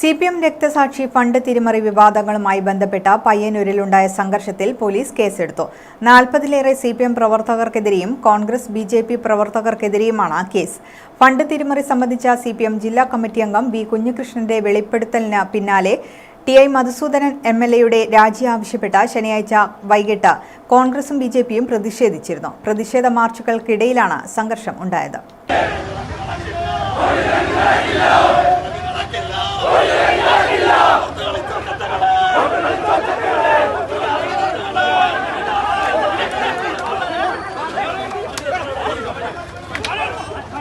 C P M രക്തസാക്ഷി fund തിരിമറി വിവാദങ്ങളുമായി ബന്ധപ്പെട്ട പയ്യന്നൂരിലുണ്ടായ സംഘർഷത്തിൽ പോലീസ് കേസെടുത്തു. നാൽപ്പതിലേറെ സി പി എം പ്രവർത്തകർക്കെതിരെയും കോൺഗ്രസ് ബി ജെ പി പ്രവർത്തകർക്കെതിരെയുമാണ് കേസ്. ഫണ്ട് തിരിമറി സംബന്ധിച്ച സി പി എം ജില്ലാ കമ്മിറ്റി അംഗം ബി കുഞ്ഞികൃഷ്ണന്റെ വെളിപ്പെടുത്തലിന് പിന്നാലെ T I Madhusoodanan M L എയുടെ രാജി ആവശ്യപ്പെട്ട ശനിയാഴ്ച വൈകിട്ട് കോൺഗ്രസും ബി ജെ പിയും പ്രതിഷേധിച്ചിരുന്നു. പ്രതിഷേധ മാർച്ചുകൾക്കിടയിലാണ് സംഘർഷം ഉണ്ടായത്.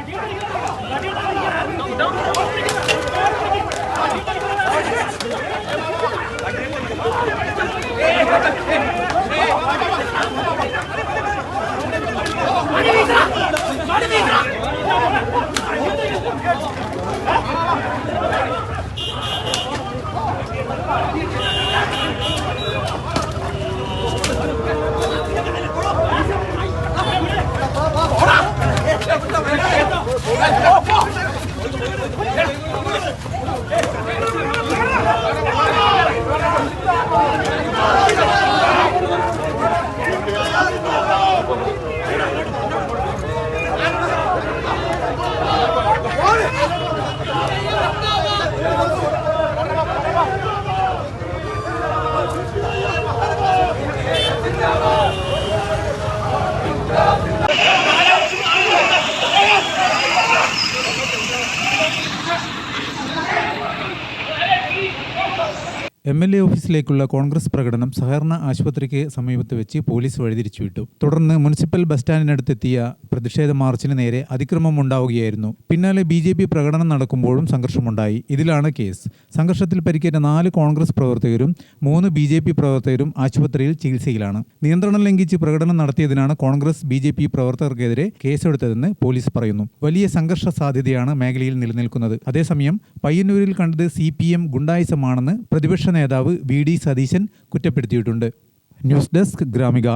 Ah, Yes. M L A ഓഫീസിലേക്കുള്ള കോൺഗ്രസ് പ്രകടനം സഹകരണ ആശുപത്രിക്ക് സമീപത്ത് വെച്ച് പോലീസ് വഴിതിരിച്ചുവിട്ടു. തുടർന്ന് മുനിസിപ്പൽ ബസ് സ്റ്റാൻഡിനടുത്തെത്തിയ പ്രതിഷേധ മാർച്ചിന് നേരെ അതിക്രമം ഉണ്ടാവുകയായിരുന്നു പിന്നാലെ ബി ജെ പി പ്രകടനം നടക്കുമ്പോഴും സംഘർഷമുണ്ടായി. ഇതിലാണ് കേസ്. സംഘർഷത്തിൽ പരിക്കേറ്റ നാല് കോൺഗ്രസ് പ്രവർത്തകരും മൂന്ന് ബി ജെ പി പ്രവർത്തകരും ആശുപത്രിയിൽ ചികിത്സയിലാണ്. നിയന്ത്രണം ലംഘിച്ച് പ്രകടനം നടത്തിയതിനാണ് കോൺഗ്രസ് ബി ജെ പി പ്രവർത്തകർക്കെതിരെ കേസെടുത്തതെന്ന് പോലീസ് പറയുന്നു. വലിയ സംഘർഷ സാധ്യതയാണ് മേഖലയിൽ നിലനിൽക്കുന്നത്. അതേസമയം പയ്യന്നൂരിൽ കണ്ടത് സി പി എം ഗുണ്ടായിസമാണെന്ന് പ്രതിപക്ഷ നേതാവ് വി ഡി സതീശൻ കുറ്റപ്പെടുത്തിയിട്ടുണ്ട്. News desk Gramika.